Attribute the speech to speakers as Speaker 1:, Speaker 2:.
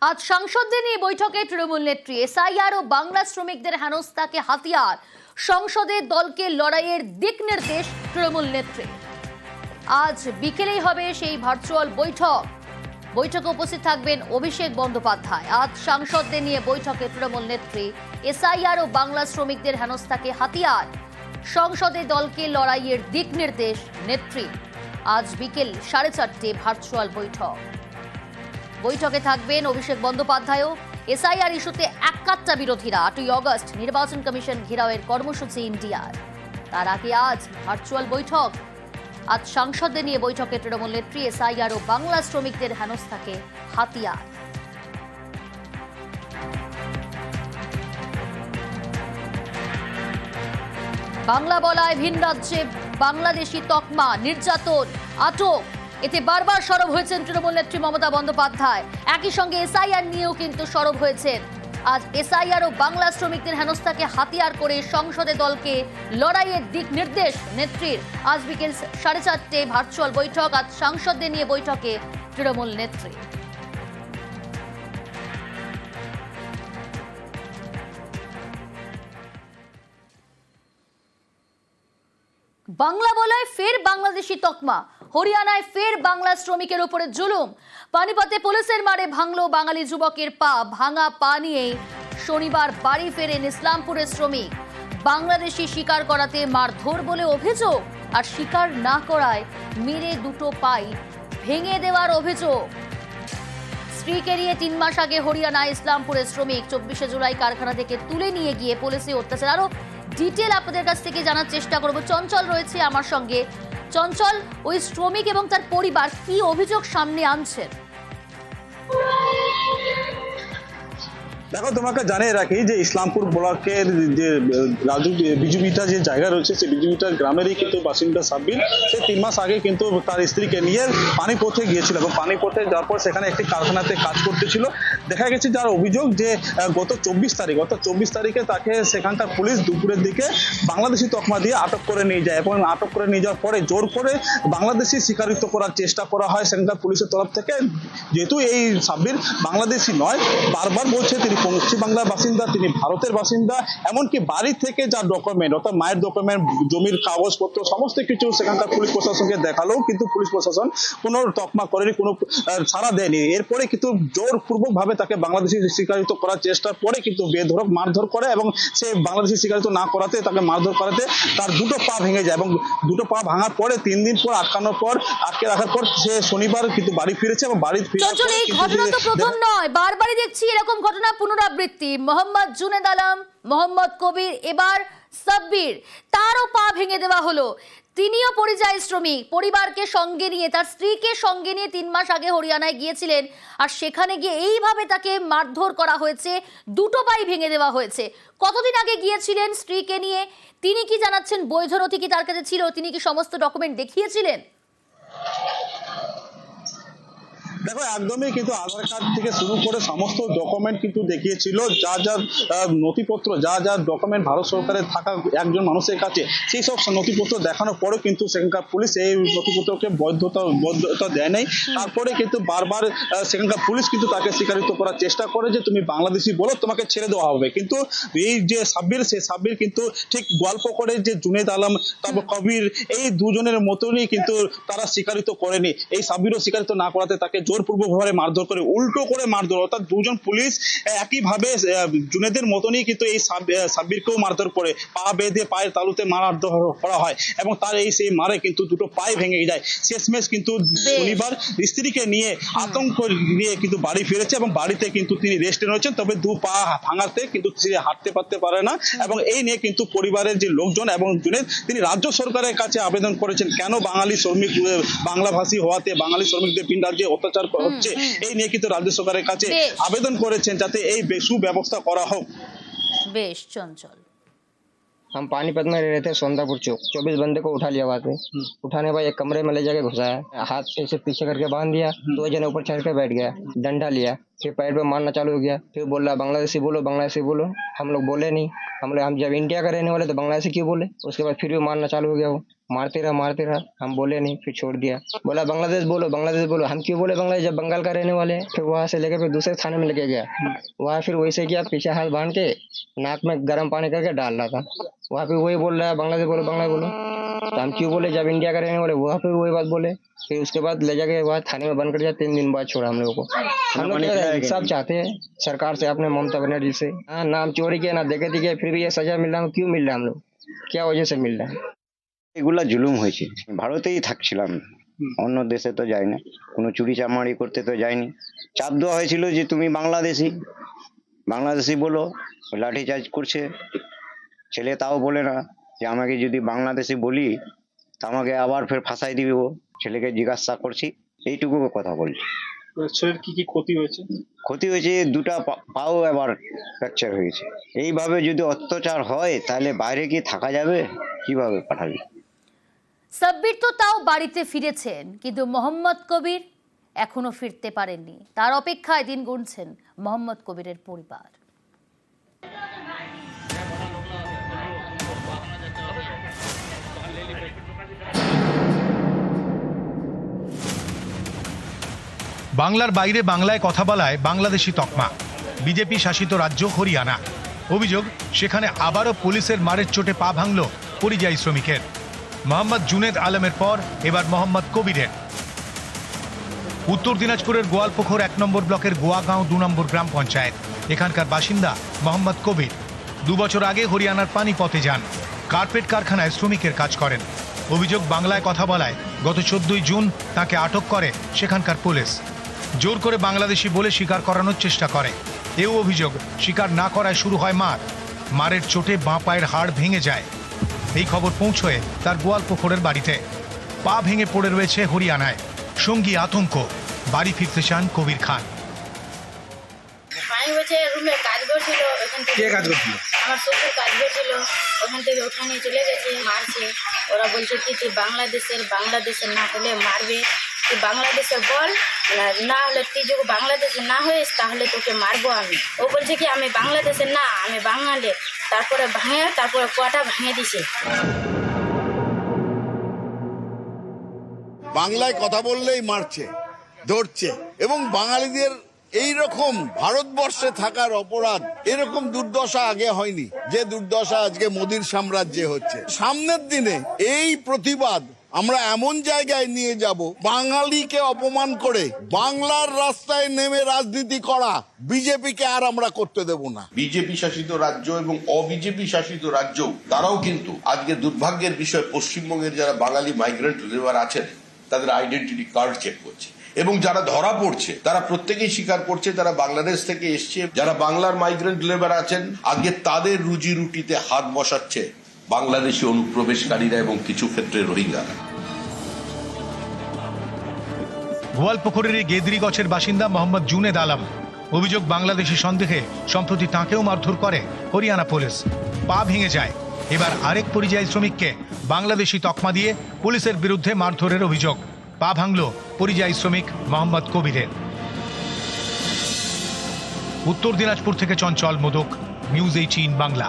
Speaker 1: আজ সাংসদদের নিয়ে বৈঠকে তৃণমূল নেত্রী এসআইআর ও বাংলা শ্রমিকদের হেনস্থাকে হাতিয়ার। সংসদে দলকে লড়াইয়ের দিক নির্দেশ তৃণমূল নেত্রী। আজ বিকেলেই হবে সেই ভার্চুয়াল বৈঠক। বৈঠকে উপস্থিত থাকবেন অভিষেক বন্দ্যোপাধ্যায়। আজ সাংসদদের নিয়ে বৈঠকে তৃণমূল নেত্রী এসআইআর ও বাংলা শ্রমিকদের হেনস্থাকে হাতিয়ার। সংসদে দলকে লড়াইয়ের দিক নির্দেশ নেত্রী। আজ বিকেল সাড়ে চারটে ভার্চুয়াল বৈঠক। বৈঠকে থাকবেন অভিষেক বন্দ্যোপাধ্যায়ও। এসআইআর ইস্যুতে একাত্তা বিরোধীরা। আটই অগস্ট নির্বাচন কমিশন ঘেরাওয়ের কর্মসূচি ইন্ডিয়ার। তার আগে আজ ভার্চুয়াল বৈঠক। আজ সাংসদদের নিয়ে বৈঠকে তৃণমূল নেত্রী, এসআইআর ও বাংলা শ্রমিকদের হেনস্থাকে হাতিয়ার। বাংলা বলায় ভিন রাজ্যে বাংলাদেশি তকমা, নির্যাতন, আটক। এতে বারবার সরব হয়েছেন তৃণমূল নেত্রী মমতা বন্দ্যোপাধ্যায়। একই সঙ্গে এসআইআর নিয়েও কিন্তু সরব হয়েছেন। আজ এসআইআর ও বাংলা শ্রমিকদের হেনস্থাকে হাতিয়ার করে সংসদে দলকে লড়াইয়ের দিক নির্দেশ নেত্রীর। আজ বিকেল সাড়ে চারটে ভার্চুয়াল বৈঠক, আজ সাংসদদের নিয়ে বৈঠকে তৃণমূল নেত্রী। বাংলা বলায় ফের বাংলাদেশি তকমা। হরিয়ানায় ফের বাংলা শ্রমিকের উপরে জুলুম। পানিপথে পুলিশের মারে ভাঙলো বাঙালি যুবকের পা। ভাঙা পা নিয়ে শনিবার বাড়ি ফেরেন ইসলামপুরের শ্রমিক। বাংলাদেশি শিকার করাতে মারধর বলে অভিযোগ। আর শিকার না করায় মেরে দুটো পাই ভেঙে দেওয়ার অভিযোগ। স্ত্রীকে নিয়ে তিন মাস আগে হরিয়ানায় ইসলামপুরের শ্রমিক চব্বিশে জুলাই কারখানা থেকে তুলে নিয়ে গিয়ে পুলিশে অত্যাচার। আরও ডিটেল আপনাদের কাছ থেকে জানার চেষ্টা করব। চঞ্চল রয়েছে আমার সঙ্গে। চঞ্চল, ওই শ্রমিক এবং তার পরিবার কি অভিযোগ সামনে আনছেন?
Speaker 2: দেখো, তোমাকে জানিয়ে রাখি যে ইসলামপুর ব্লকের যে রাজু বিজুবিটা যে জায়গা রয়েছে, সেই বিজুবিটার গ্রামেরই কিন্তু বাসিন্দা সাব্বির। সে তিন মাস আগে কিন্তু তার স্ত্রীকে নিয়ে পানিপথে গিয়েছিল এবং পানিপথে যাওয়ার পর সেখানে একটি কারখানাতে কাজ করতেছিল। দেখা গেছে যার অভিযোগ যে গত চব্বিশ তারিখ গত চব্বিশ তারিখে তাকে সেখানকার পুলিশ দুপুরের দিকে বাংলাদেশি তকমা দিয়ে আটক করে নিয়ে যায় এবং আটক করে নিয়ে যাওয়ার পরে জোর করে বাংলাদেশি স্বীকারিত করার চেষ্টা করা হয় সেখানকার পুলিশের তরফ থেকে। যেহেতু এই সাব্বির বাংলাদেশি নয়, বারবার বলছে তিনি পশ্চিম বাংলার বাসিন্দা তিনি ভারতের বাসিন্দা এমনকি বাড়ি থেকে যা ডকুমেন্ট অর্থাৎ মায়ের ডকুমেন্ট জমির কাগজপত্র সমস্ত কিছু সেখানকার পুলিশ প্রশাসনকে দেখালেও কিন্তু পুলিশ প্রশাসন কোনো তকমা করেনি কোনো ছাড়া দেয়নি। এরপরে কিন্তু জোরপূর্বক ভাবে তাকে বাংলাদেশি স্বীকারিত করার চেষ্টার পরে কিন্তু বেধরক মারধর করে এবং সে বাংলাদেশি স্বীকারিত না করাতে তাকে মারধর করাতে তার দুটো পা ভেঙে যায় এবং দুটো পা ভাঙার পরে তিন দিন পর আটকানোর পর আটকে রাখার পর সে শনিবার কিন্তু বাড়ি ফিরেছে এবং বাড়ি ফিরে
Speaker 1: এই ঘটনা তো প্রথম নয় বারবারই দেখছি এরকম ঘটনা পুনরাবৃত্তি, মোহাম্মদ জুনেদ আলম, মোহাম্মদ কবির, এবার সাব্বির। তারও পা ভেঙে দেওয়া হলো। তিনিও পরিযায়ী শ্রমিক, পরিবারকে সঙ্গে নিয়ে, তার স্ত্রীকে সঙ্গে নিয়ে তিন মাস আগে হরিয়ানায় গিয়েছিলেন আর সেখানে গিয়ে এইভাবে তাকে মারধর করা হয়েছে, দুটো পাই ভেঙে দেওয়া হয়েছে। কতদিন আগে গিয়েছিলেন স্ত্রীকে নিয়ে? তিনি কি জানাচ্ছেন? বৈধ নথি কি তার কাছে ছিল? তিনি কি সমস্ত ডকুমেন্ট দেখিয়েছিলেন?
Speaker 2: দেখো একদমই কিন্তু আধার কার্ড থেকে শুরু করে সমস্ত ডকুমেন্ট কিন্তু দেখিয়েছিল যা যা নথিপত্র যা যা ডকুমেন্ট ভারত সরকারের থাকা একজন মানুষের কাছে সেই সব নথিপত্র দেখানোর পরেও কিন্তু সেখানকার পুলিশ এই নথিপত্রকে বৈধতা বৈধতা দেয় নাই। তারপরে কিন্তু বারবার সেখানকার পুলিশ কিন্তু তাকে স্বীকারিত করার চেষ্টা করে যে তুমি বাংলাদেশি বলো তোমাকে ছেড়ে দেওয়া হবে। কিন্তু এই যে সাব্বির সে সাব্বির কিন্তু ঠিক গল্প করে যে জুনেদ আলম তারপর কবির এই দুজনের মতনই কিন্তু তারা স্বীকারিত করেনি। এই সাব্বিরও স্বীকারিত না করাতে তাকে জোরপূর্বক ভাবে মারধর করে উল্টো করে মারধর অর্থাৎ দুজন পুলিশ একইভাবে জুনেদের মতনই কিন্তু এই সাব্বিরকেও মারধর করে পা বেঁধে পায়ের তালুতে মারধর করা হয় এবং তার এই সেই মারে কিন্তু দুটো পায়ে ভেঙে যায়। শেষমেশ কিন্তু শনিবার স্ত্রীকে নিয়ে আতঙ্ক নিয়ে কিন্তু বাড়ি ফিরেছে এবং বাড়িতে কিন্তু তিনি রেস্টে রয়েছেন তবে দু পা ভাঙাতে কিন্তু সে হাঁটতে পারতে পারে না এবং এই নিয়ে কিন্তু পরিবারের যে লোকজন এবং জুনেদ তিনি রাজ্য সরকারের কাছে আবেদন করেছেন কেন বাঙালি শ্রমিক বাংলাভাষী হওয়াতে বাঙালি শ্রমিকদের ভিন রাজ্যে অত্যাচার হচ্ছে এই নিয়ে কিন্তু রাজ্য সরকারের কাছে
Speaker 1: বেশ।
Speaker 2: আবেদন করেছেন যাতে এই বে- সুব্যবস্থা করা হোক
Speaker 1: বেশ চঞ্চল
Speaker 3: हम पानीपत में रह रहे थे सोंदापुर चौक चौबीस बंदे को उठा लिया वहाँ से उठाने के बाद एक कमरे में ले जाके घुसाया हाथ से इसे पीछे करके बांध दिया दो जने ऊपर चढ़ के बैठ गया डंडा लिया फिर पैर पे मारना चालू हो गया। फिर बोल रहा बांग्लादेशी बोलो बांग्लादेशी बोलो। हम लोग बोले नहीं। हम लोग, हम जब इंडिया का रहने वाले तो बांग्लादेशी क्यों बोले? उसके बाद फिर भी मारना चालू हो गया वो। मारते रहा मारते रहा। हम बोले नहीं, फिर छोड़ दिया। बोला, बांग्लादेश बोलो बांग्लादेश बोलो। हम क्यों बोले बांग्लादेश? जब बंगाल का रहने वाले हैं, फिर वहाँ से लेकर फिर दूसरे थाने में लेके गया। वहाँ फिर वैसे किया, पीछे हाथ बाँध के नाक में गर्म पानी करके डाल रहा था। वहाँ पे वही बोल रहा है, बांग्लादेश बोलो बांग्लादेश बोलो। हम क्यों बोले जब इंडिया का रहने वाले वहाँ पे भी वही बात बोले फिर उसके बाद ले जाके वहाँ थाने में बंद कर दिया तीन दिन बाद छोड़ा हम लोगों को हम लोग क्या है, सब चाहते हैं सरकार से अपने ममता बनर्जी से हाँ नाम चोरी किया ना डकैती किया फिर भी ये सजा मिल रहा है क्यों मिल रहा है हम लोग क्या वजह से मिल रहा है
Speaker 4: এগুলা জুলুম হয়েছে ভারতেই থাকছিলাম অন্য দেশে তো যাই না কোনো চুরি চামারি করতে তো যাইনি চাপ দেওয়া হয়েছিল যে তুমি বাংলাদেশি বাংলাদেশি বলো লাঠি চার্জ করছে ছেলে তাও বলে না যে আমাকে যদি বাংলাদেশি বলি তা আমাকে আবার ফের ফাঁসাই দিবি ও ছেলেকে জিজ্ঞাসা করছি এইটুকু কথা বলছি।
Speaker 2: ছেলের কি কি ক্ষতি হয়েছে?
Speaker 4: ক্ষতি হয়েছে দুটা পা- পাও এবার ফ্র্যাকচার হয়েছে। এইভাবে যদি অত্যাচার হয় তাহলে বাইরে কি থাকা যাবে? কীভাবে পাঠাবি?
Speaker 1: সাব্বির তো তাও বাড়িতে ফিরেছেন কিন্তু মোহাম্মদ কবির এখনও ফিরতে পারেননি। তার অপেক্ষায় দিন গুনছেন মোহাম্মদ কবিরের পরিবার।
Speaker 5: বাংলার বাইরে বাংলায় কথা বলায় বাংলাদেশি তকমা। বিজেপি শাসিত রাজ্য হরিয়ানা। অভিযোগ, সেখানে আবারও পুলিশের মারের চোটে পা ভাঙল পরিযায়ী শ্রমিকের। মোহাম্মদ জুনেদ আলমের পর এবার মোহাম্মদ কবিরের। উত্তর দিনাজপুরের গোয়ালপুখর এক নম্বর ব্লকের গোয়াগাঁও দু নম্বর গ্রাম পঞ্চায়েত। এখানকার বাসিন্দা মোহাম্মদ কবির। দু বছর আগে হরিয়ানার পানিপথে যান। কার্পেট কারখানায় শ্রমিকের কাজ করেন। অভিযোগ, বাংলায় কথা বলায় গত চোদ্দই জুন তাকে আটক করে সেখানকার পুলিশ। জোর করে বাংলাদেশি বলে স্বীকার করানোর চেষ্টা করে। এও অভিযোগ স্বীকার না করায় শুরু হয় মার। মারের চোটে বাঁ পায়ের হাড় ভেঙে যায়। এই খবর পৌঁছয় তার গোয়ালপুকুরের বাড়িতে। পা ভেঙে পড়ে রয়েছে হরিয়ানায়। সঙ্গী আতঙ্ক। বাড়ি ফিরতে চান কবির খান।
Speaker 6: আমি বলছে রুমে কাজ করছিল ওখান থেকে
Speaker 7: কে কাজ করছিল?
Speaker 6: আমার শ্বশুর কাজ করছিল। ওখান থেকে ওখানে চলে গেছে মারছে। ওরা বলছে কি তুই বাংলাদেশের বাংলাদেশের না হলে মারবে। তুই বাংলাদেশের বল, না- হলে তুই যদি বাংলাদেশের না হয়েস তাহলে তোকে মারবো আমি। ও বলছে কি, আমি বাংলাদেশে না, আমি বাঙালি। তারপরে ভাঙে, তারপরে কটা ভাঙে দিছে।
Speaker 8: বাংলায় কথা বললেই মারছে, ধরছে। এবং বাঙালিদের এই রকম ভারতবর্ষে থাকার অপরাধ, এরকম দুর্দশা আগে হয়নি। যে দুর্দশা আজকে মোদির সাম্রাজ্যে হচ্ছে। সামনের দিনে এই প্রতিবাদ আমরা এমন জায়গায় নিয়ে যাব, বাঙালিকে অপমান করে বাংলার রাস্তায় নেমে রাজনীতি করা বিজেপিকে আর আমরা করতে দেব না।
Speaker 9: বিজেপি শাসিত রাজ্য এবং অবিজেপি শাসিত রাজ্য, তারাও কিন্তু আজকে দুর্ভাগ্যের বিষয়, পশ্চিমবঙ্গের যারা বাঙালি মাইগ্রেন্ট লেবার আছেন, তাদের আইডেন্টিটি কার্ড চেক করছে। এবং যারা ধরা পড়ছে, তারা প্রত্যেকেই স্বীকার করছে তারা বাংলাদেশ থেকে এসছে, যারা বাংলার মাইগ্রেন্ট লেবার আছেন আজকে তাদের রুজি রুটিতে হাত বসাচ্ছে বাংলাদেশি অনুপ্রবেশকারীরা এবং কিছু ক্ষেত্রে রোহিঙ্গারা।
Speaker 5: গোয়ালপুকুরের গেদরি গছের বাসিন্দা মোহাম্মদ জুনেদ আলম। অভিযোগ বাংলাদেশি সন্দেহে সম্প্রতি তাঁকেও মারধর করে হরিয়ানা পুলিশ। পা ভেঙে যায়। এবার আরেক পরিযায়ী শ্রমিককে বাংলাদেশি তকমা দিয়ে পুলিশের বিরুদ্ধে মারধরের অভিযোগ। পা ভাঙল পরিযায়ী শ্রমিক মোহাম্মদ কবিরের। উত্তর দিনাজপুর থেকে চঞ্চল মোদক, নিউজ এইটিন বাংলা।